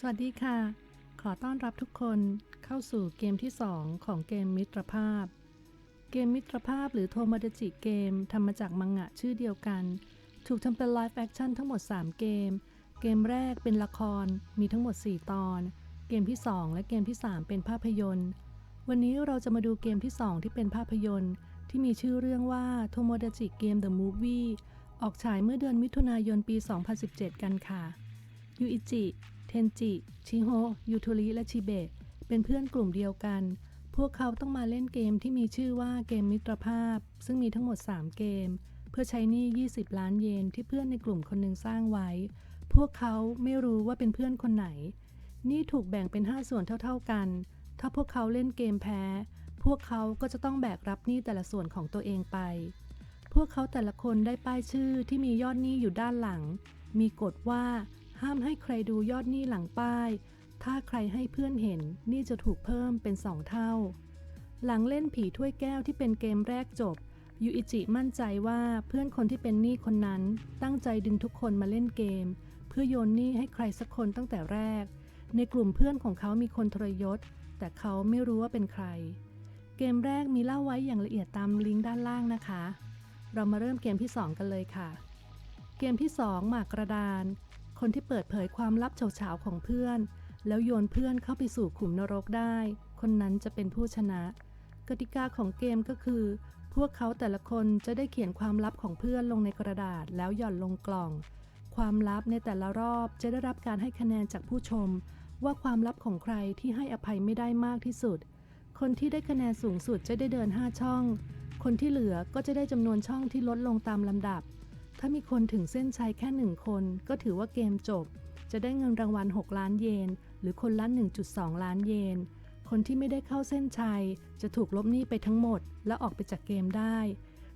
สวัสดีค่ะ ขอต้อนรับทุกคนเข้าสู่เกมที่ 2 ของเกมมิตรภาพ เกมมิตรภาพหรือโทมาดจิเกมทำมาจากมังงะชื่อเดียวกัน ถูกทำเป็นไลฟ์แอคชั่นทั้งหมด 3 เกม เกมแรกเป็นละครมีทั้งหมด 4 ตอน เกมที่ 2 และเกมที่ 3 เป็นภาพยนตร์ วันนี้เราจะมาดูเกมที่ 2 ที่เป็นภาพยนตร์ ที่มีชื่อเรื่องว่าโทโมดจิเกม The Movie ออกฉายเมื่อเดือนมิถุนายนปี 2017 กันค่ะยูอิจิ เทนจิ ชิโฮยูโทริและชิเบะเป็นเพื่อนกลุ่มเดียวกัน พวกเขาต้องมาเล่นเกมที่มีชื่อว่าเกมมิตรภาพ ซึ่งมีทั้งหมด 3 เกม เพื่อใช้หนี้ 20 ล้านเยนที่เพื่อนในกลุ่มคนหนึ่งสร้างไว้ พวกเขาไม่รู้ว่าเป็นเพื่อนคนไหนหนี่ถูกแบ่งเป็น 5 ส่วนเท่าๆกัน ถ้าพวกเขาเล่นเกมแพ้ พวกเขาก็จะต้องแบกรับหนี้แต่ละส่วนของตัวเองไป พวกเขาแต่ละคนได้ป้ายชื่อที่มียอดหนี้อยู่ด้านหลัง มีกฎว่า ห้ามให้ใครดูยอดหนี้หลังป้าย ถ้าใครให้เพื่อนเห็นหนี่จะถูกเพิ่มเป็นสองเท่า หลังเล่นผีถ้วยแก้วที่เป็นเกมแรกจบ ยูอิจิมั่นใจว่าเพื่อนคนที่เป็นหนี้คนนั้น ตั้งใจดึงทุกคนมาเล่นเกม เพื่อโยนหนี้ให้ใครสักคนตั้งแต่แรก ในกลุ่มเพื่อนของเขามีคนทรยศ แต่เขาไม่รู้ว่าเป็นใคร เกมแรกมีเล่าไว้อย่างละเอียดตามลิงก์ด้านล่างนะคะ เรามาเริ่มเกมที่ 2 กันเลยค่ะ เกมที่ 2 หมากกระดาน คนที่เปิดเผยความลับเฉาๆของเพื่อน แล้วโยนเพื่อนเข้าไปสู่ขุมนรกได้ คนนั้นจะเป็นผู้ชนะ กติกาของเกมก็คือ พวกเขาแต่ละคนจะได้เขียนความลับของเพื่อนลงในกระดาษแล้วหย่อนลงกล่อง ความลับในแต่ละรอบจะได้รับการให้คะแนนจากผู้ชม ว่าความลับของใครที่ให้อภัยไม่ได้มากที่สุด คนที่ได้คะแนนสูงสุดจะได้เดิน 5 ช่อง คนที่เหลือก็จะได้จำนวนช่องที่ลดลงตามลำดับ ถ้ามีคนถึงเส้นชัยแค่หนึ่งคน ก็ถือว่าเกมจบ จะได้เงินรางวัล 6 ล้านเยน หรือคนละ 1.2 ล้านเยน คนที่ไม่ได้เข้าเส้นชัย จะถูกลบหนี้ไปทั้งหมด และออกไปจากเกมได้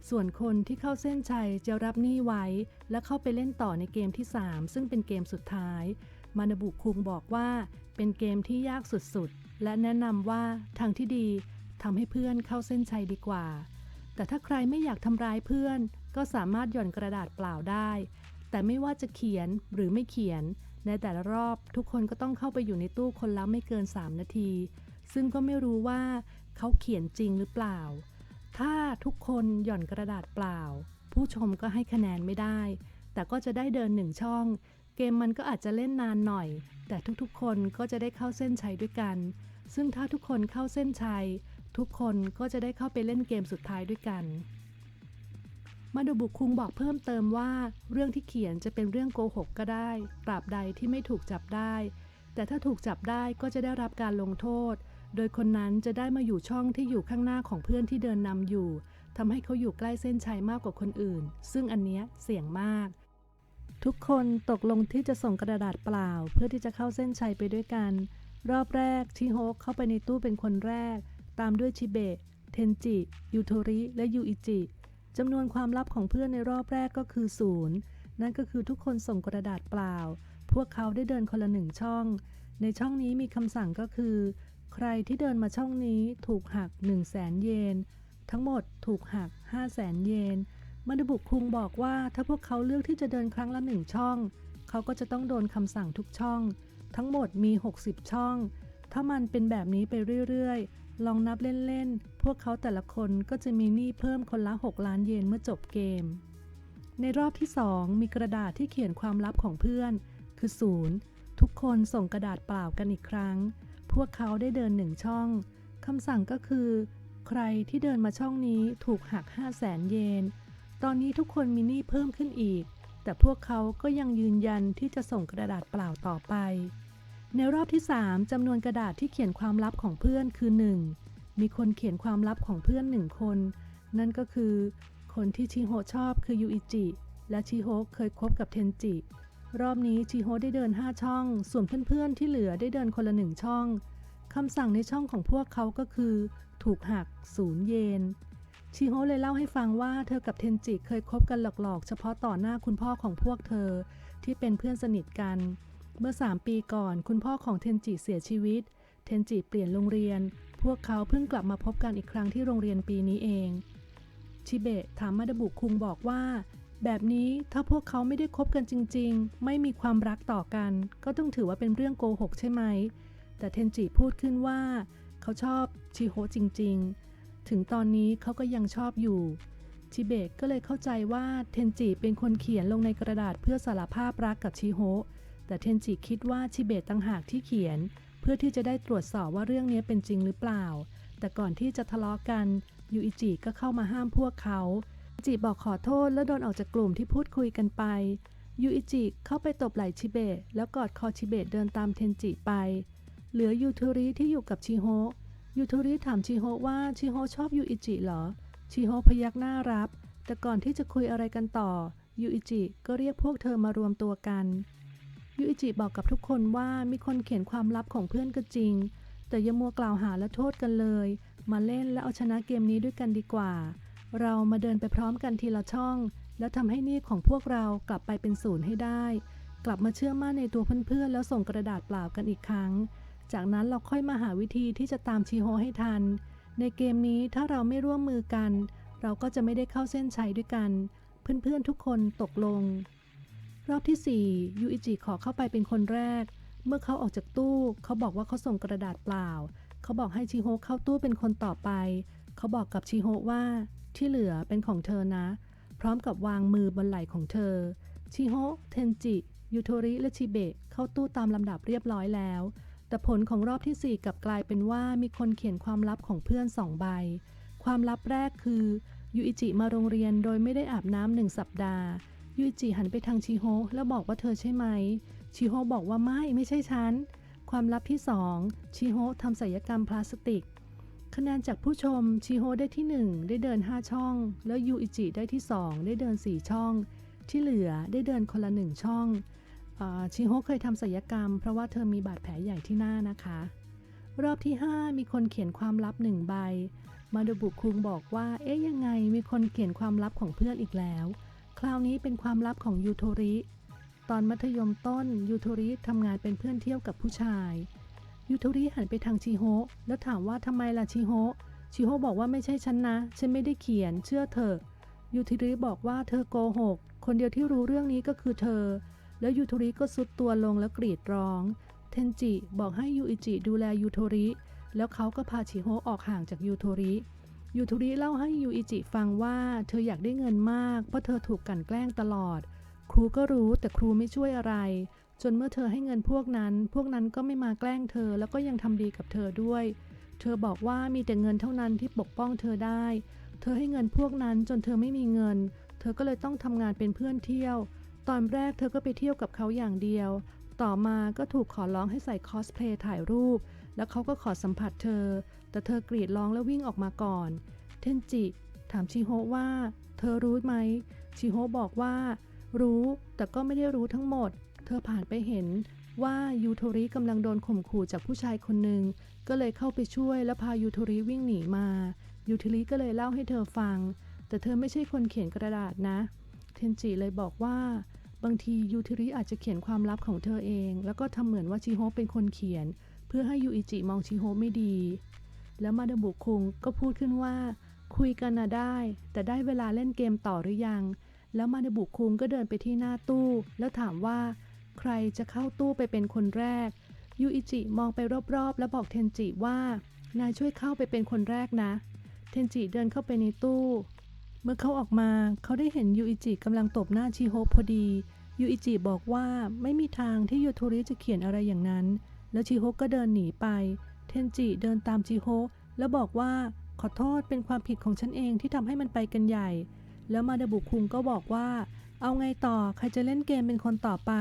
ส่วนคนที่เข้าเส้นชัยจะรับหนี้ไว้ และเข้าไปเล่นต่อในเกมที่ 3 ซึ่งเป็นเกมสุดท้าย มานาบุคุงบอกว่า เป็นเกมที่ยากสุดๆ และแนะนำว่าทางที่ดีทำให้เพื่อนเข้าเส้นชัยดีกว่า แต่ถ้าใครไม่อยากทำร้ายเพื่อน ก็สามารถหย่อนกระดาษเปล่าได้ แต่ไม่ว่าจะเขียนหรือไม่เขียน ในแต่ละรอบทุกคนก็ต้องเข้าไปอยู่ในตู้คนละไม่เกิน 3 นาที ซึ่งก็ไม่รู้ว่าเขาเขียนจริงหรือเปล่า ถ้าทุกคนหย่อนกระดาษเปล่า ผู้ชมก็ให้คะแนนไม่ได้ แต่ก็จะได้เดินหนึ่งช่อง เกมมันก็อาจจะเล่นนานหน่อย แต่ทุกๆ คนก็จะได้เข้าเส้นชัยด้วยกัน ซึ่งถ้าทุกคนเข้าเส้นชัย ทุกคนก็จะได้เข้าไปเล่นเกมสุดท้ายด้วยกัน มาดูบุคุงบอกเพิ่มเติมว่า เรื่องที่เขียนจะเป็นเรื่องโกหกก็ได้ ตราบใดที่ไม่ถูกจับได้ แต่ถ้าถูกจับได้ก็จะได้รับการลงโทษ โดยคนนั้นจะได้มาอยู่ช่องที่อยู่ข้างหน้าของเพื่อนที่เดินนำอยู่ทำให้เขาอยู่ใกล้เส้นชัยมากกว่าคนอื่น ซึ่งอันเนี้ยเสี่ยงมาก ทุกคนตกลงที่จะส่งกระดาษเปล่า เพื่อที่จะเข้าเส้นชัยไปด้วยกัน รอบแรกชิโฮกเข้าไปในตู้เป็นคนแรก ตามด้วยชิเบะ เทนจิ ยูโทริ และยูอิจิ จำนวนความลับของเพื่อนในรอบแรกก็คือศูนย์นั่นก็คือทุกคนส่งกระดาษเปล่า พวกเขาได้เดินคนละหนึ่งช่อง ในช่องนี้มีคำสั่งก็คือ ใครที่เดินมาช่องนี้ถูกหัก 1 0 0 0 0แสนเยน ทั้งหมดถูกหัก 5 0 0แสนเยนมาดบุกคุงบอกว่าถ้าพวกเขาเลือกที่จะเดินครั้งละหนึ่งช่อง เขาก็จะต้องโดนคำสั่งทุกช่อง ทั้งหมดมี 60 ช่อง ถ้ามันเป็นแบบนี้ไปเรื่อยๆ ลองนับเล่นๆ พวกเขาแต่ละคนก็จะมีหนี้เพิ่มคนละ 6 ล้านเยนเมื่อจบเกม ในรอบที่ 2 มีกระดาษที่เขียนความลับของเพื่อน คือศูนย์ทุกคนส่งกระดาษเปล่ากันอีกครั้ง พวกเขาได้เดินหนึ่งช่องคำสั่งก็คือ ใครที่เดินมาช่องนี้ถูกหัก 5 0 0แสนเยน ตอนนี้ทุกคนมีหนี้เพิ่มขึ้นอีก แต่พวกเขาก็ยังยืนยันที่จะส่งกระดาษเปล่าต่อไป ในรอบที่ 3จำนวนกระดาษที่เขียนความลับของเพื่อนคือ 1 มีคนเขียนความลับของเพื่อนหนึ่งคน นั่นก็คือ คนที่ชิโฮชอบคือยูอิจิ และชิโฮเคยคบกับเทนจิ รอบนี้ชิโฮได้เดิน 5 ช่อง ส่วนเพื่อนๆที่เหลือได้เดินคนละหนึ่งช่องคำสั่งในช่องของพวกเขาก็คือ ถูกหักศูนย์เยนชิโฮเลยเล่าให้ฟังว่าเธอกับเทนจิเคยคบกันหลอกๆ เฉพาะต่อหน้าคุณพ่อของพวกเธอที่เป็นเพื่อนสนิทกัน เมื่อ 3 ปีก่อน คุณพ่อของเทนจิเสียชีวิต เทนจิเปลี่ยนโรงเรียน พวกเขาเพิ่งกลับมาพบกันอีกครั้งที่โรงเรียนปีนี้เอง ชิเบะถามมาดบุคุงบอกว่า แบบนี้ถ้าพวกเขาไม่ได้คบกันจริง ๆ ไม่มีความรักต่อกัน ก็ต้องถือว่าเป็นเรื่องโกหกใช่ไหม แต่เทนจิพูดขึ้นว่า เขาชอบชิโฮจริง ๆ ถึงตอนนี้เขาก็ยังชอบอยู่ชิเบะก็เลยเข้าใจว่าเทนจิเป็นคนเขียนลงในกระดาษเพื่อสารภาพรักกับชิโฮ แต่เทนจิคิดว่าชิเบะต่างหากที่เขียน เพื่อที่จะได้ตรวจสอบว่าเรื่องนี้เป็นจริงหรือเปล่า แต่ก่อนที่จะทะเลาะกันยูอิจิก็เข้ามาห้ามพวกเขาจิบอกขอโทษแล้วโดนออกจากกลุ่มที่พูดคุยกันไปยูอิจิเข้าไปตบไหล่ชิเบะแล้วกอดคอชิเบะเดินตามเทนจิไป เหลือยูทูริที่อยู่กับชิโฮยูทูริถามชิโฮว่าชิโฮชอบยูอิจิเหรอ ชิโฮพยักหน้ารับ แต่ก่อนที่จะคุยอะไรกันต่อยูอิจิก็เรียกพวกเธอมารวมตัวกัน ยูอิจิบอกกับทุกคนว่ามีคนเขียนความลับของเพื่อนก็จริง แต่อย่ามัวกล่าวหาและโทษกันเลย มาเล่นและเอาชนะเกมนี้ด้วยกันดีกว่า เรามาเดินไปพร้อมกันทีละช่อง แล้วทำให้นี่ของพวกเรากลับไปเป็นศูนย์ให้ได้ กลับมาเชื่อมั่นในตัวเพื่อนๆแล้วส่งกระดาษเปล่ากันอีกครั้ง จากนั้นเราค่อยมาหาวิธีที่จะตามชิโฮให้ทัน ในเกมนี้ถ้าเราไม่ร่วมมือกัน เราก็จะไม่ได้เข้าเส้นชัยด้วยกัน เพื่อนๆทุกคนตกลง รอบที่ 4 ยูอิจิขอเข้าไปเป็นคนแรก เมื่อเขาออกจากตู้ เขาบอกว่าเขาส่งกระดาษเปล่า เขาบอกให้ชิโฮเข้าตู้เป็นคนต่อไป เขาบอกกับชิโฮว่าที่เหลือเป็นของเธอนะ พร้อมกับวางมือบนไหล่ของเธอ ชิโฮเทนจิ ยูโทริ และชิเบะเข้าตู้ตามลำดับเรียบร้อยแล้ว แต่ผลของรอบที่ 4กลับกลายเป็นว่ามีคนเขียนความลับของเพื่อนสองใบ ความลับแรกคือยูอิจิมาโรงเรียนโดยไม่ได้อาบน้ำหนึ่งสัปดาห์ ยูจิหันไปทางชิโฮแล้วบอกว่าเธอใช่ไหม ชิโฮบอกว่าไม่ไม่ใช่ฉัน ความลับที่ 2 ชิโฮทำศัลยกรรมพลาสติก คะแนนจากผู้ชม ชิโฮได้ที่ 1 ได้เดิน 5 ช่อง แล้วยูอิจิได้ที่ 2 ได้เดิน 4 ช่อง ที่เหลือได้เดินคนละ 1 ช่องอชิโฮเคยทำศัลยกรรม เพราะว่าเธอมีบาดแผลใหญ่ที่หน้านะคะ รอบที่ 5 มีคนเขียนความลับหนึ่งใบ มาดูบุคุงบอกว่า เอ๊ะยังไงมีคนเขียนความลับของเพื่อนอีกแล้ว คราวนี้เป็นความลับของยูโทริ ตอนมัธยมต้นยูโทริทำงานเป็นเพื่อนเที่ยวกับผู้ชายยูโทริหันไปทางชิโฮแล้วถามว่าทำไมล่ะชิโฮชิโฮบอกว่าไม่ใช่ฉันนะ ฉันไม่ได้เขียน เชื่อเถอะยูโทริบอกว่าเธอโกหก คนเดียวที่รู้เรื่องนี้ก็คือเธอ แล้วยูโทริก็ซุดตัวลงแล้วกรีดร้อง เทนจิบอกให้ยูอิจิดูแลยูโทริ แล้วเขาก็พาชิโฮออกห่างจากยูโทริ ยูโทริเล่าให้ยูอิจิฟังว่าเธออยากได้เงินมาก เพราะเธอถูกกลั่นแกล้งตลอด ครูก็รู้แต่ครูไม่ช่วยอะไร จนเมื่อเธอให้เงินพวกนั้น พวกนั้นก็ไม่มาแกล้งเธอแล้วก็ยังทำดีกับเธอด้วย เธอบอกว่ามีแต่เงินเท่านั้นที่ปกป้องเธอได้ เธอให้เงินพวกนั้นจนเธอไม่มีเงิน เธอก็เลยต้องทำงานเป็นเพื่อนเที่ยว ตอนแรกเธอก็ไปเที่ยวกับเขาอย่างเดียว ต่อมาก็ถูกขอร้องให้ใส่คอสเพลย์ถ่ายรูป แล้วเขาก็ขอสัมผัสเธอ แต่เธอกรีดร้องแล้ววิ่งออกมาก่อน เทนจิ ถามชิโฮว่า เธอรู้ไหม ชิโฮบอกว่า รู้แต่ก็ไม่ได้รู้ทั้งหมด เธอผ่านไปเห็นว่ายูโทริกำลังโดนข่มขู่จากผู้ชายคนหนึ่ง ก็เลยเข้าไปช่วยแล้วพายูโทริวิ่งหนีมา ยูโทริก็เลยเล่าให้เธอฟัง แต่เธอไม่ใช่คนเขียนกระดาษนะ เทนจิเลยบอกว่า บางทียูโทริอาจจะเขียนความลับของเธอเอง แล้วก็ทำเหมือนว่าชิโฮเป็นคนเขียน เพื่อให้ยูอิจิมองชิโฮไม่ดี แล้วมาดาบุคุงก็พูดขึ้นว่า คุยกันนะได้ แต่ได้เวลาเล่นเกมต่อหรือยัง แล้วมาดาบุคุงก็เดินไปที่หน้าตู้ แล้วถามว่า ใครจะเข้าตู้ไปเป็นคนแรก ยูอิจิมองไปรอบๆ แล้วบอกเทนจิว่านายช่วยเข้าไปเป็นคนแรกนะ เทนจิเดินเข้าไปในตู้ เมื่อเขาออกมาเขาได้เห็นยูอิจิกำลังตบหน้าชิโฮพอดียูอิจิบอกว่าไม่มีทางที่ยูโทริจะเขียนอะไรอย่างนั้น แล้วชิโฮก็เดินหนีไป เทนจิเดินตามชิโฮแล้วบอกว่าขอโทษเป็นความผิดของฉันเองที่ทำให้มันไปกันใหญ่ แล้วมาดาบุคุงก็บอกว่า เอาไงต่อใครจะเล่นเกมเป็นคนต่อไป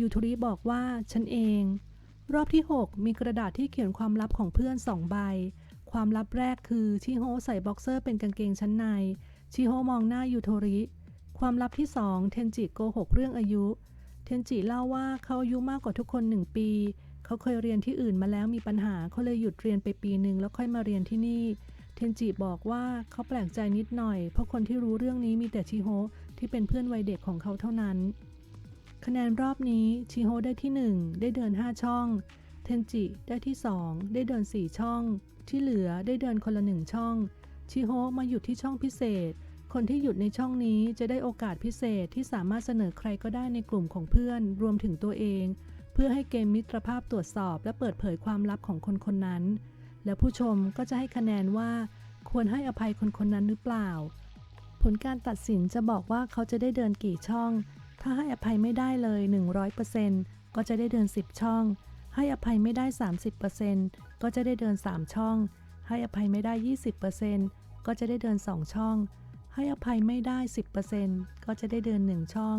ยูโทริบอกว่าฉันเอง รอบที่ 6 มีกระดาษที่เขียนความลับของเพื่อนสองใบ ความลับแรกคือชิโฮใส่บ็อกเซอร์เป็นกางเกงชั้นใน ชิโฮมองหน้ายูโทริ ความลับที่ 2 เทนจิโกหกเรื่องอายุ เทนจิเล่าว่าเขาอายุมากกว่าทุกคนหนึ่งปี เขาเคยเรียนที่อื่นมาแล้วมีปัญหาเขาเลยหยุดเรียนไปปีหนึ่งแล้วค่อยมาเรียนที่นี่ เทนจิบอกว่าเขาแปลกใจนิดหน่อย เพราะคนที่รู้เรื่องนี้มีแต่ชิโฮที่เป็นเพื่อนวัยเด็กของเขาเท่านั้น คะแนนรอบนี้ชิโฮได้ที่ 1 ได้เดิน 5 ช่อง เทนจิได้ที่ 2 ได้เดิน 4 ช่อง ที่เหลือได้เดินคนละ1ช่อง ชิโฮมาหยุดที่ช่องพิเศษ คนที่หยุดในช่องนี้จะได้โอกาสพิเศษที่สามารถเสนอใครก็ได้ในกลุ่มของเพื่อน รวมถึงตัวเอง เพื่อให้เกมมิตรภาพตรวจสอบ และเปิดเผยความลับของคนคนนั้น แล้วผู้ชมก็จะให้คะแนนว่า ควรให้อภัยคนคนนั้นหรือเปล่า ผลการตัดสินจะบอกว่าเขาจะได้เดินกี่ช่อง ถ้าให้อภัยไม่ได้เลย 100%ก็จะได้เดิน 10 ช่อง ให้อภัยไม่ได้ 30%ก็จะได้เดิน 3 ช่อง ให้อภัยไม่ได้ 20%ก็จะได้เดิน 2 ช่องให้อภัยไม่ได้ 10%ก็จะได้เดิน 1 ช่อง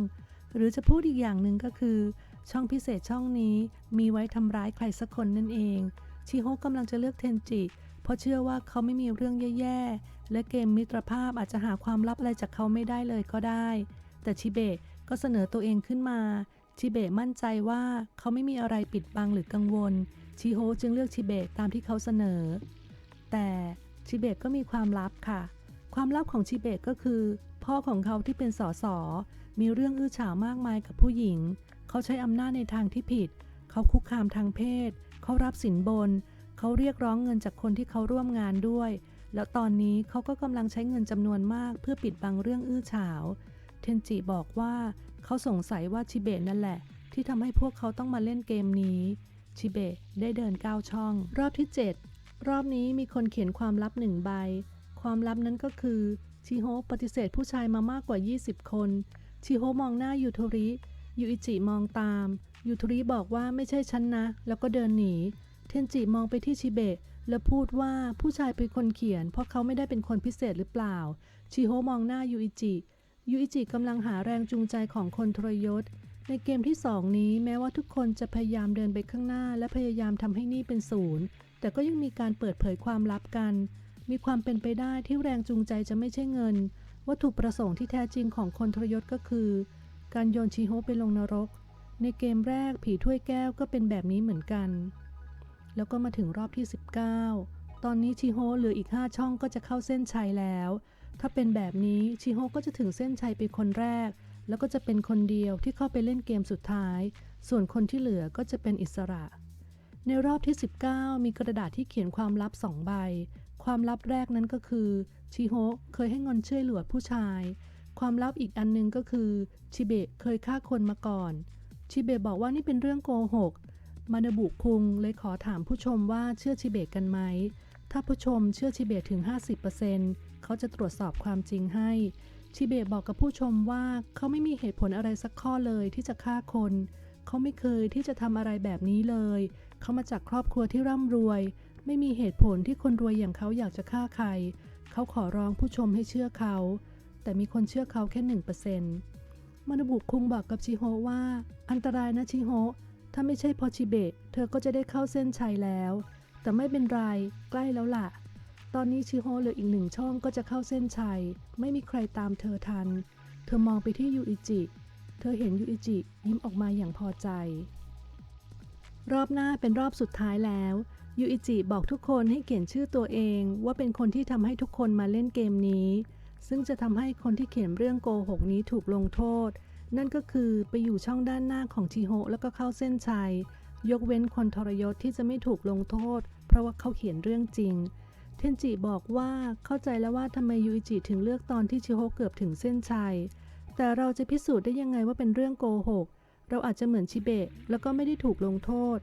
หรือจะพูดอีกอย่างหนึ่งก็คือ ช่องพิเศษช่องนี้มีไว้ทำร้ายใครสักคนนั่นเอง ชิโฮกำลังจะเลือกเทนจิ เพราะเชื่อว่าเขาไม่มีเรื่องแย่ๆ และเกมมิตรภาพอาจจะหาความลับอะไรจากเขาไม่ได้เลยก็ได้ แต่ชิเบะก็เสนอตัวเองขึ้นมา ชิเบะมั่นใจว่าเขาไม่มีอะไรปิดบังหรือกังวล ชิโฮจึงเลือกชิเบะตามที่เขาเสนอ แต่ชิเบะก็มีความลับค่ะ ความลับของชิเบะก็คือ พ่อของเขาที่เป็นสสมีเรื่องอื้อฉาวมากมายกับผู้หญิง เขาใช้อำนาจในทางที่ผิด เขาคุกคามทางเพศ เขารับสินบน เขาเรียกร้องเงินจากคนที่เขาร่วมงานด้วย แล้วตอนนี้เขาก็กำลังใช้เงินจำนวนมากเพื่อปิดบังเรื่องอื้อฉาว เทนจิบอกว่า เขาสงสัยว่าชิเบะนั่นแหละ ที่ทำให้พวกเขาต้องมาเล่นเกมนี้ ชิเบะได้เดินก้าวช่อง รอบที่ 7 รอบนี้มีคนเขียนความลับหนึ่งใบ ความลับนั้นก็คือชิโฮปฏิเสธผู้ชายมามากกว่า 20 คน ชิโฮมองหน้ายูโทริ ยูอิจิมองตาม ยูโทริบอกว่าไม่ใช่ฉันนะ แล้วก็เดินหนี เทนจิมองไปที่ชิเบะ และพูดว่าผู้ชายเป็นคนเขียน เพราะเขาไม่ได้เป็นคนพิเศษหรือเปล่า ชิโฮมองหน้ายูอิจิ ยูอิจิกำลังหาแรงจูงใจของคนทรยศ ในเกมที่2นี้แม้ว่าทุกคนจะพยายามเดินไปข้างหน้า และพยายามทำให้นี่เป็นศูนย์ แต่ก็ยังมีการเปิดเผยความลับกัน มีความเป็นไปได้ที่แรงจูงใจจะไม่ใช่เงิน วัตถุประสงค์ที่แท้จริงของคนทรยศก็คือ การโยนชิโฮไปลงนรก ในเกมแรกผีถ้วยแก้วก็เป็นแบบนี้เหมือนกัน แล้วก็มาถึงรอบที่ 19 ตอนนี้ชิโฮเหลืออีก 5 ช่องก็จะเข้าเส้นชัยแล้ว ถ้าเป็นแบบนี้ชิโฮก็จะถึงเส้นชัยเป็นคนแรก แล้วก็จะเป็นคนเดียวที่เข้าไปเล่นเกมสุดท้าย ส่วนคนที่เหลือก็จะเป็นอิสระ ในรอบที่ 19 มีกระดาษที่เขียนความลับ2ใบ ความลับแรกนั้นก็คือชิโฮเคยให้เงินช่วยเหลือผู้ชาย ความลับอีกอันหนึงก็คือชิเบะเคยฆ่าคนมาก่อน ชิเบะบอกว่านี่เป็นเรื่องโกหก มานาบุคุงเลยขอถามผู้ชมว่าเชื่อชิเบะกันไหม ถ้าผู้ชมเชื่อชิเบะถึง 50%เขาจะตรวจสอบความจริงให้ ชิเบะบอกกับผู้ชมว่าเขาไม่มีเหตุผลอะไรสักข้อเลยที่จะฆ่าคน เขาไม่เคยที่จะทำอะไรแบบนี้เลย เขามาจากครอบครัวที่ร่ำรวย ไม่มีเหตุผลที่คนรวยอย่างเขาอยากจะฆ่าใคร เขาขอร้องผู้ชมให้เชื่อเขา แต่มีคนเชื่อเขาแค่หนึ่งเปอร์เซ็นต์มานาบุคุงบอกกับชิโฮว่า อันตรายนะชิโฮถ้าไม่ใช่พอชิเบะเธอก็จะได้เข้าเส้นชัยแล้ว แต่ไม่เป็นไรใกล้แล้วล่ะ ตอนนี้ชิโฮเหลืออีกหนึ่งช่องก็จะเข้าเส้นชัย ไม่มีใครตามเธอทัน เธอมองไปที่ยูอิจิ เธอเห็นยูอิจิ ยิ้มออกมาอย่างพอใจ รอบหน้าเป็นรอบสุดท้ายแล้วยูอิจิบอกทุกคนให้เขียนชื่อตัวเอง ว่าเป็นคนที่ทำให้ทุกคนมาเล่นเกมนี้ ซึ่งจะทำให้คนที่เขียนเรื่องโกหกนี้ถูกลงโทษ นั่นก็คือไปอยู่ช่องด้านหน้าของชิโฮแล้วก็เข้าเส้นชัย ยกเว้นคนทรยศที่จะไม่ถูกลงโทษ เพราะว่าเขาเขียนเรื่องจริง เทนจิบอกว่าเข้าใจแล้วว่าทำไมยูอิจิถึงเลือกตอนที่ชิโฮเกือบถึงเส้นชัย แต่เราจะพิสูจน์ได้ยังไงว่าเป็นเรื่องโกหก เราอาจจะเหมือนชิเบะแล้วก็ไม่ได้ถูกลงโทษ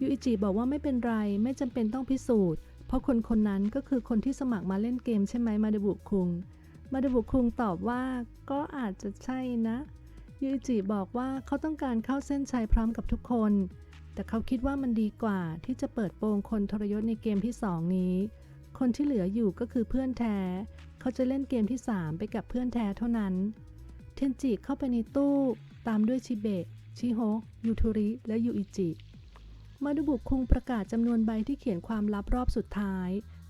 ยูอิจิบอกว่าไม่เป็นไรไม่จำเป็นต้องพิสูจน์ เพราะคนคนนั้นก็คือคนที่สมัครมาเล่นเกมใช่ไหมมาดบุคุง มาเดบุคุงตอบว่า ก็อาจจะใช่นะ ยูจิบอกว่าเขาต้องการเข้าเส้นชัยพร้อมกับทุกคน แต่เขาคิดว่ามันดีกว่าที่จะเปิดโปงคนทรยศในเกมที่สองนี้ คนที่เหลืออยู่ก็คือเพื่อนแท้ เขาจะเล่นเกมที่3ไปกับเพื่อนแท้เท่านั้น เทนจิเข้าไปในตู้ ตามด้วยชิเบะ ชิโฮยูทูริ และยูอิจิ มาดูบุคุงประกาศจำนวนใบที่เขียนความลับรอบสุดท้าย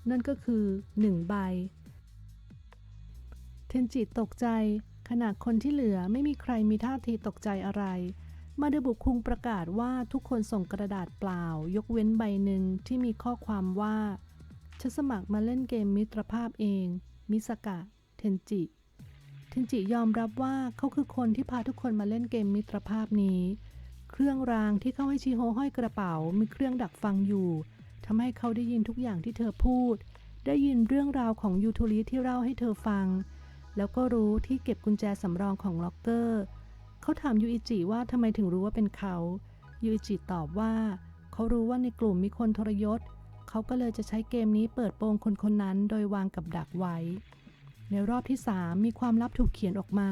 นั่นก็คือ 1 ใบ เทนจิตกใจ ขณะคนที่เหลือไม่มีใครมีท่าทีตกใจอะไร มาเดบุคุงประกาศว่าทุกคนส่งกระดาษเปล่า ยกเว้นใบหนึ่งที่มีข้อความว่าฉันสมัครมาเล่นเกมมิตรภาพเอง มิสกะ เทนจิ เทนจิยอมรับว่าเขาคือคนที่พาทุกคนมาเล่นเกมมิตรภาพนี้ เครื่องรางที่เข้าให้ชิโฮห้อยกระเป๋า มีเครื่องดักฟังอยู่ทำให้เขาได้ยินทุกอย่างที่เธอพูด ได้ยินเรื่องราวของยูทูริที่เล่าให้เธอฟัง แล้วก็รู้ที่เก็บกุญแจสำรองของล็อกเกอร์ เขาถามยูอิจิว่าทำไมถึงรู้ว่าเป็นเขา ยูอิจิตอบว่า เขารู้ว่าในกลุ่มมีคนทรยศ เขาก็เลยจะใช้เกมนี้เปิดโปงคนคนนั้นโดยวางกับดักไว้ ในรอบที่ 3 มีความลับถูกเขียนออกมา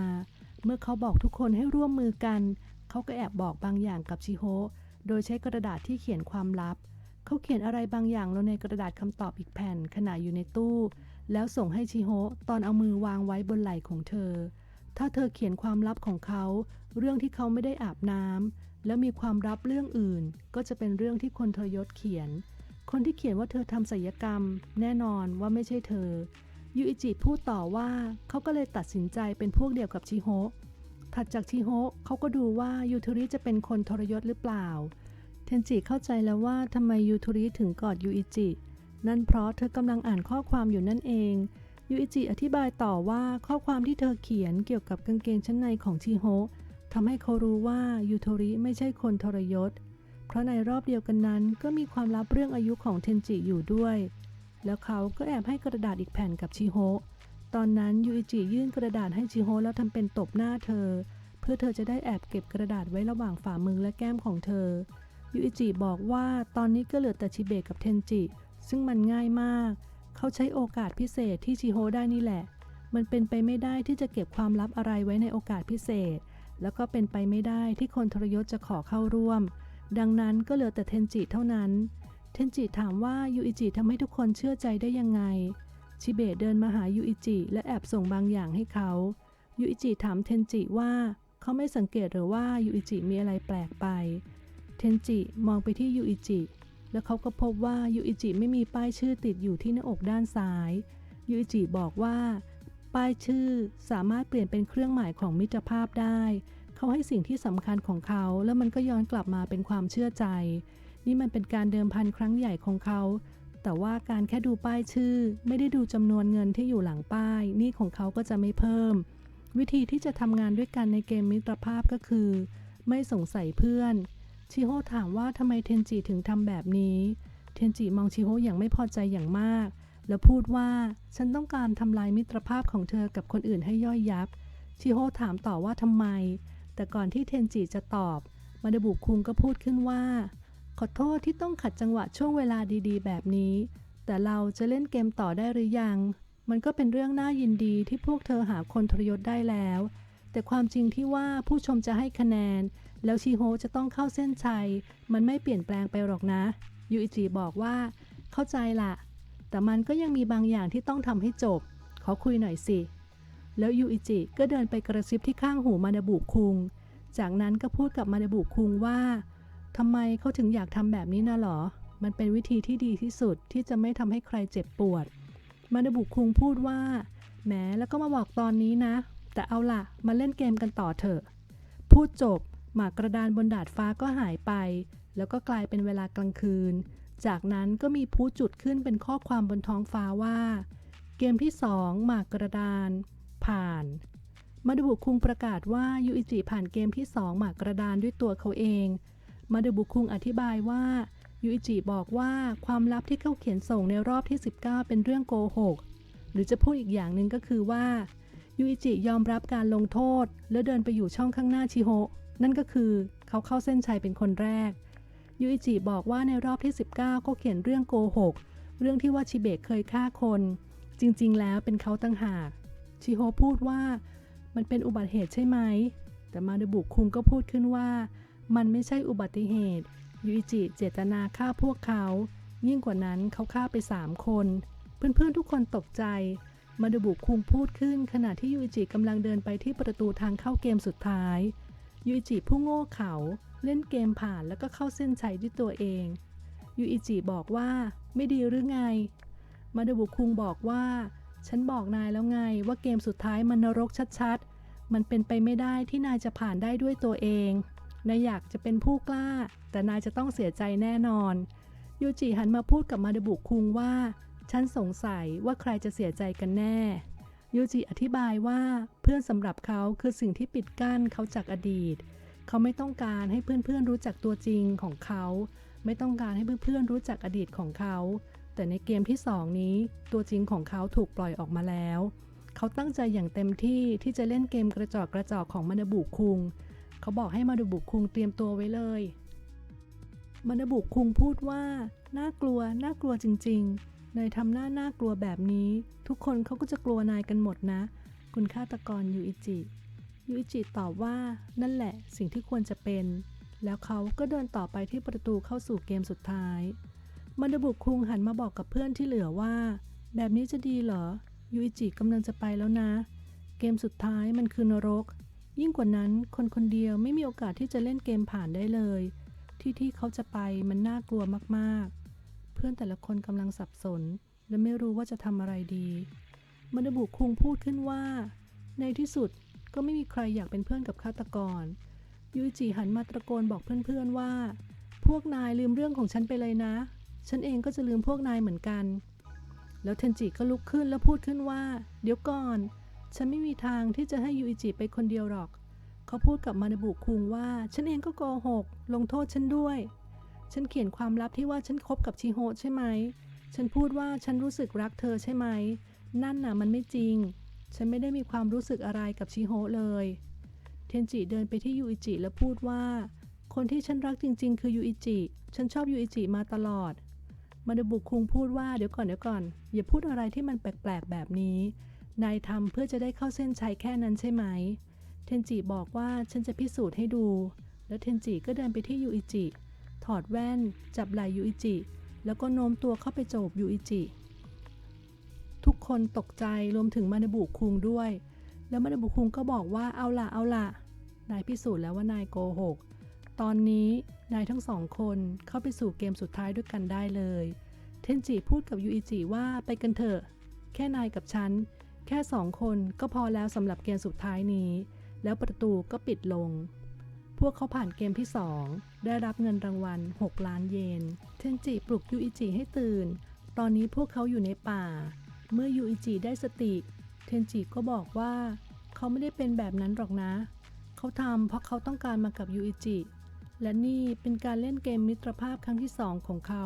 เมื่อเขาบอกทุกคนให้ร่วมมือกัน เขาก็แอบบอกบางอย่างกับชิโฮโดยใช้กระดาษที่เขียนความลับ เขาเขียนอะไรบางอย่างลงในกระดาษคำตอบอีกแผ่นขณะอยู่ในตู้ แล้วส่งให้ชิโฮะตอนเอามือวางไว้บนไหล่ของเธอ ถ้าเธอเขียนความลับของเขา เรื่องที่เขาไม่ได้อาบน้ำแล้วมีความลับเรื่องอื่น ก็จะเป็นเรื่องที่คนทรยศเขียน คนที่เขียนว่าเธอทำศัลยกรรม แน่นอนว่าไม่ใช่เธอยูอิจิพูดต่อว่าเขาก็เลยตัดสินใจเป็นพวกเดียวกับชิโฮะถัดจากชิโฮะเขาก็ดูว่ายูทูริจะเป็นคนทรยศหรือเปล่า เทนจิเข้าใจแล้วว่าทำไมยูทูริถึงกอดยูอิจิ นั่นเพราะเธอกำลังอ่านข้อความอยู่นั่นเองยูอิจิอธิบายต่อว่าข้อความที่เธอเขียนเกี่ยวกับกางเกงชั้นในของชิโฮะทำให้เขารู้ว่ายูโทริไม่ใช่คนทรยศ เพราะในรอบเดียวกันนั้นก็มีความลับเรื่องอายุของเทนจิอยู่ด้วย แล้วเขาก็แอบให้กระดาษอีกแผ่นกับชิโฮะตอนนั้นยูอิจิยื่นกระดาษให้ชิโฮะแล้วทำเป็นตบหน้าเธอ เพื่อเธอจะได้แอบเก็บกระดาษไว้ระหว่างฝ่ามือและแก้มของเธอยูอิจิบอกว่าตอนนี้ก็เหลือแต่ชิเบะกับเทนจิ ซึ่งมันง่ายมาก เขาใช้โอกาสพิเศษที่ชิโฮได้นี่แหละ มันเป็นไปไม่ได้ที่จะเก็บความลับอะไรไว้ในโอกาสพิเศษ แล้วก็เป็นไปไม่ได้ที่คนทรยศจะขอเข้าร่วม ดังนั้นก็เหลือแต่เทนจิเท่านั้น เทนจิถามว่ายูอิจิทำให้ทุกคนเชื่อใจได้ยังไง ชิเบะเดินมาหายูอิจิและแอบส่งบางอย่างให้เขา ยูอิจิถามเทนจิว่าเขาไม่สังเกตหรือว่ายูอิจิมีอะไรแปลกไป เทนจิมองไปที่ยูอิจิ แล้วเขาก็พบว่ายูอิจิไม่มีป้ายชื่อติดอยู่ที่หน้าอกด้านซ้ายยูอิจิบอกว่า ป้ายชื่อสามารถเปลี่ยนเป็นเครื่องหมายของมิตรภาพได้ เขาให้สิ่งที่สำคัญของเขา แล้วมันก็ย้อนกลับมาเป็นความเชื่อใจ นี่มันเป็นการเดิมพันครั้งใหญ่ของเขา แต่ว่าการแค่ดูป้ายชื่อ ไม่ได้ดูจำนวนเงินที่อยู่หลังป้ายนี่ของเขาก็จะไม่เพิ่ม วิธีที่จะทำงานด้วยกันในเกมมิตรภาพก็คือ ไม่สงสัยเพื่อน ชิโฮถามว่าทำไมเทนจิถึงทำแบบนี้ เทนจิมองชิโฮอย่างไม่พอใจอย่างมาก แล้วพูดว่าฉันต้องการทำลายมิตรภาพของเธอกับคนอื่นให้ย่อยยับ ชิโฮถามต่อว่าทำไม แต่ก่อนที่เทนจิจะตอบ มาดาบุคุงก็พูดขึ้นว่า ขอโทษที่ต้องขัดจังหวะช่วงเวลาดีๆ แบบนี้ แต่เราจะเล่นเกมต่อได้หรือยัง มันก็เป็นเรื่องน่ายินดีที่พวกเธอหาคนทรยศได้แล้ว แต่ความจริงที่ว่าผู้ชมจะให้คะแนน แล้วชิโฮจะต้องเข้าเส้นชัย มันไม่เปลี่ยนแปลงไปหรอกนะ ยูอิจิบอกว่า เข้าใจละแต่มันก็ยังมีบางอย่างที่ต้องทำให้จบ ขอคุยหน่อยสิ แล้วยูอิจิก็เดินไปกระซิบที่ข้างหูมานาบุคุง จากนั้นก็พูดกับมานาบุคุงว่าทำไมเขาถึงอยากทำแบบนี้นะหรอ มันเป็นวิธีที่ดีที่สุดที่จะไม่ทำให้ใครเจ็บปวด มานาบุคุงพูดว่า แหมแล้วก็มาบอกตอนนี้นะ แต่เอาล่ะ มาเล่นเกมกันต่อเถอะ พูดจบ หมากกระดานบนดาดฟ้าก็หายไป แล้วก็กลายเป็นเวลากลางคืน จากนั้นก็มีผู้จุดขึ้นเป็นข้อความบนท้องฟ้าว่า เกมที่ 2 หมากกระดาน ผ่าน มาดาบุคุงประกาศว่ายูอิจิผ่านเกมที่ 2 หมากกระดานด้วยตัวเขาเอง มาดาบุคุงอธิบายว่ายูอิจิบอกว่าความลับที่เขาเขียนส่งในรอบที่ 19 เป็นเรื่องโกหก หรือจะพูดอีกอย่างหนึ่งก็คือว่ายูอิจิยอมรับการลงโทษ แล้วเดินไปอยู่ช่องข้างหน้าชิโฮะ นั่นก็คือเขาเข้าเส้นชัยเป็นคนแรก ยูอิจิบอกว่าในรอบที่ 19เขาเขียนเรื่องโกหก เรื่องที่ว่าชิเบะเคยฆ่าคน จริงๆ แล้วเป็นเขาตั้งหาก ชิโฮพูดว่ามันเป็นอุบัติเหตุใช่ไหม แต่มาดาบุคุงก็พูดขึ้นว่า มันไม่ใช่อุบัติเหตุ ยูอิจิเจตนาฆ่าพวกเขา ยิ่งกว่านั้นเขาฆ่าไป 3 คน เพื่อนๆ ทุกคนตกใจมาดาบุคุงพูดขึ้นขณะที่ยูอิจิกำลังเดินไปที่ประตูทางเข้าเกมสุดท้าย ยูอิจิผู้โง่เขาเล่นเกมผ่านแล้วก็เข้าเส้นชัยด้วยตัวเองยูอิจิบอกว่าไม่ดีหรือไง มาดบุคุงบอกว่า ฉันบอกนายแล้วไงว่าเกมสุดท้ายมันนรกชัดๆ มันเป็นไปไม่ได้ที่นายจะผ่านได้ด้วยตัวเองนายอยากจะเป็นผู้กล้า แต่นายจะต้องเสียใจแน่นอนยูจิหันมาพูดกับมาดบุคุงว่า ฉันสงสัยว่าใครจะเสียใจกันแน่ ยูจิอธิบายว่าเพื่อนสำหรับเขาคือสิ่งที่ปิดกั้นเขาจากอดีต เขาไม่ต้องการให้เพื่อนๆรู้จักตัวจริงของเขา ไม่ต้องการให้เพื่อนๆรู้จักอดีตของเขา แต่ในเกมที่สองนี้ ตัวจริงของเขาถูกปล่อยออกมาแล้ว เขาตั้งใจอย่างเต็มที่ที่จะเล่นเกมกระจอกกระจอกของมานาบุคุง เขาบอกให้มานาบุคุงเตรียมตัวไว้เลยมานาบุคุงพูดว่าน่ากลัวน่ากลัวจริงๆ นายทำหน้าน่ากลัวแบบนี้ ทุกคนเขาก็จะกลัวนายกันหมดนะ คุณฆาตกรยูอิจิยูอิจิตอบว่านั่นแหละสิ่งที่ควรจะเป็น แล้วเขาก็เดินต่อไปที่ประตูเข้าสู่เกมสุดท้ายมันดบุคุงหันมาบอกกับเพื่อนที่เหลือว่า แบบนี้จะดีเหรอยูอิจิกำลังจะไปแล้วนะ เกมสุดท้ายมันคือนรก ยิ่งกว่านั้นคนคนเดียวไม่มีโอกาสที่จะเล่นเกมผ่านได้เลย ที่ที่เขาจะไปมันน่ากลัวมากๆ เพื่อนแต่ละคนกำลังสับสน และไม่รู้ว่าจะทำอะไรดีมันาบุคุงพูดขึ้นว่า ในที่สุดก็ไม่มีใครอยากเป็นเพื่อนกับฆาตกร ยูจิหันมาตะโกนบอกเพื่อนๆว่า พวกนายลืมเรื่องของฉันไปเลยนะ ฉันเองก็จะลืมพวกนายเหมือนกัน แล้วเทนจิก็ลุกขึ้นแล้วพูดขึ้นว่า เดี๋ยวก่อน ฉันไม่มีทางที่จะให้ยูอิจิไปคนเดียวหรอก เขาพูดกับมานาบุคุงว่า ฉันเองก็โกหก ลงโทษฉันด้วย ฉันเขียนความลับที่ว่าฉันคบกับชิโฮใช่ไหม ฉันพูดว่าฉันรู้สึกรักเธอใช่ไหม นั่นน่ะมันไม่จริง ฉันไม่ได้มีความรู้สึกอะไรกับชิโฮเลย เทนจิเดินไปที่ยูอิจิแล้วพูดว่า คนที่ฉันรักจริง ๆ คือยูอิจิ ฉันชอบยูอิจิมาตลอด มาดบุคุงพูดว่าเดี๋ยวก่อนเดี๋ยวก่อน อย่าพูดอะไรที่มันแปลกๆแบบนี้ นายทำเพื่อจะได้เข้าเส้นชัยแค่นั้นใช่ไหม เทนจิบอกว่าฉันจะพิสูจน์ให้ดู แล้วเทนจิก็เดินไปที่ยูอิจิ ถอดแว่น จับไหล่ยูอิจิ แล้วก็โน้มตัวเข้าไปโจบยูอิจิ ทุกคนตกใจรวมถึงมานาบุคุงด้วย แล้วมานาบุคุงก็บอกว่าเอาล่ะเอาล่ะนายพิสูจน์แล้วว่านายโกหก ตอนนี้นายทั้งสองคนเข้าไปสู่เกมสุดท้ายด้วยกันได้เลย เทนจิพูดกับยูอิจิว่าไปกันเถอะ แค่นายกับฉัน แค่สองคนก็พอแล้วสำหรับเกมสุดท้ายนี้ แล้วประตูก็ปิดลง พวกเขาผ่านเกมที่2 ได้รับเงินรางวัล 6 ล้านเยน เทนจิปลุกยูอิจิให้ตื่น ตอนนี้พวกเขาอยู่ในป่า เมื่อยูอิจิได้สติ เทนจิก็บอกว่า เขาไม่ได้เป็นแบบนั้นหรอกนะ เขาทำเพราะเขาต้องการมากับยูอิจิ และนี่เป็นการเล่นเกมมิตรภาพครั้งที่สองของเขา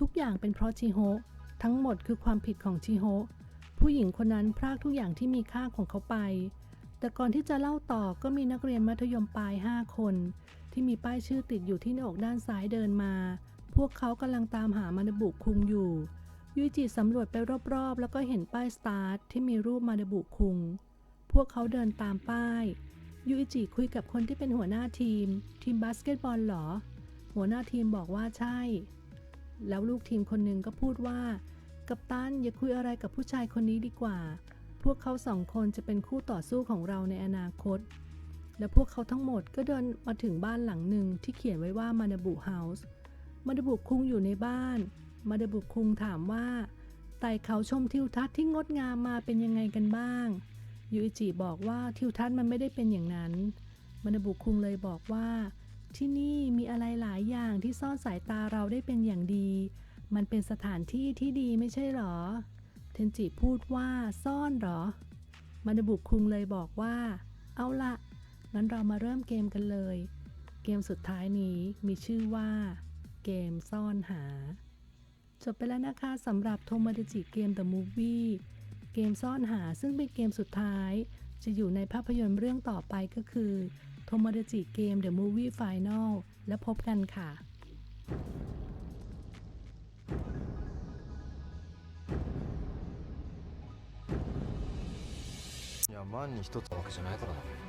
ทุกอย่างเป็นเพราะชิโฮะ ทั้งหมดคือความผิดของชิโฮะ ผู้หญิงคนนั้นพรากทุกอย่างที่มีค่าของเขาไป แต่ก่อนที่จะเล่าต่อก็มีนักเรียนมัธยมปลาย 5 คน ที่มีป้ายชื่อติดอยู่ที่หน้าอกด้านซ้ายเดินมา พวกเขากำลังตามหามานบุคุงอยู่ยูจิสำรวจไปรอบๆ แล้วก็เห็นป้ายสตาร์ทที่มีรูปมานบุคุง พวกเขาเดินตามป้ายยูอิจิคุยกับคนที่เป็นหัวหน้าทีม ทีมบาสเกตบอลเหรอ หัวหน้าทีมบอกว่าใช่ แล้วลูกทีมคนหนึ่งก็พูดว่า กัปตันอย่าคุยอะไรกับผู้ชายคนนี้ดีกว่า พวกเขาสองคนจะเป็นคู่ต่อสู้ของเราในอนาคต และพวกเขาทั้งหมดก็เดินมาถึงบ้านหลังหนึ่งที่เขียนไว้ว่ามานาบุเฮาส์มานาบุคุงอยู่ในบ้าน มานาบุคุงถามว่าไต่เขาชมทิวทัศน์ที่งดงามมาเป็นยังไงกันบ้าง ยูอิจิบอกว่าทิวทัศน์มันไม่ได้เป็นอย่างนั้น มานาบุคุงเลยบอกว่า ที่นี่มีอะไรหลายอย่างที่ซ่อนสายตาเราได้เป็นอย่างดี มันเป็นสถานที่ที่ดีไม่ใช่หรอ เทนจิพูดว่าซ่อนหรอ มานาบุคุงเลยบอกว่า เอาละ งั้นเรามาเริ่มเกมกันเลย เกมสุดท้ายนี้มีชื่อว่า เกมซ่อนหา จบไปแล้วนะคะสำหรับโทมาเดจิเกม The Movie เกมซ่อนหาซึ่งเป็นเกมสุดท้าย จะอยู่ในภาพยนตร์เรื่องต่อไปก็คือโทมาเดจิเกม The Movie Final และพบกันค่ะ いや万に一つわけじゃないからな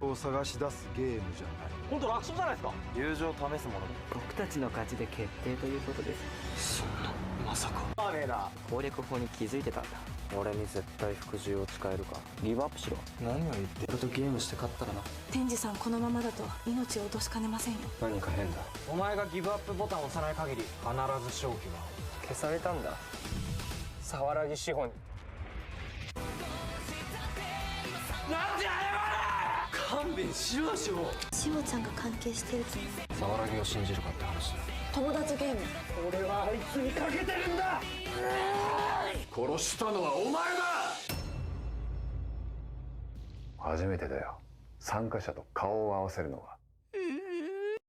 を探し出すゲームじゃない。本当楽勝じゃないですか。友情を試すもの僕たちの勝ちで決定ということです。そんなまさか。まあねえな。攻略法に気づいてたんだ。俺に絶対服従を誓えるか。ギブアップしろ。何を言って俺とゲームして勝ったらな。天智さんこのままだと命を落としかねませんよ。何か変だ。お前がギブアップボタンを押さない限り必ず勝機は。消されたんだ。沢良木志保に勘弁しろしろ志保ちゃんが関係してると沢良木を信じるかって話だ友達ゲーム。俺はあいつにかけてるんだ。殺したのはお前だ。初めてだよ。参加者と顔を合わせるのは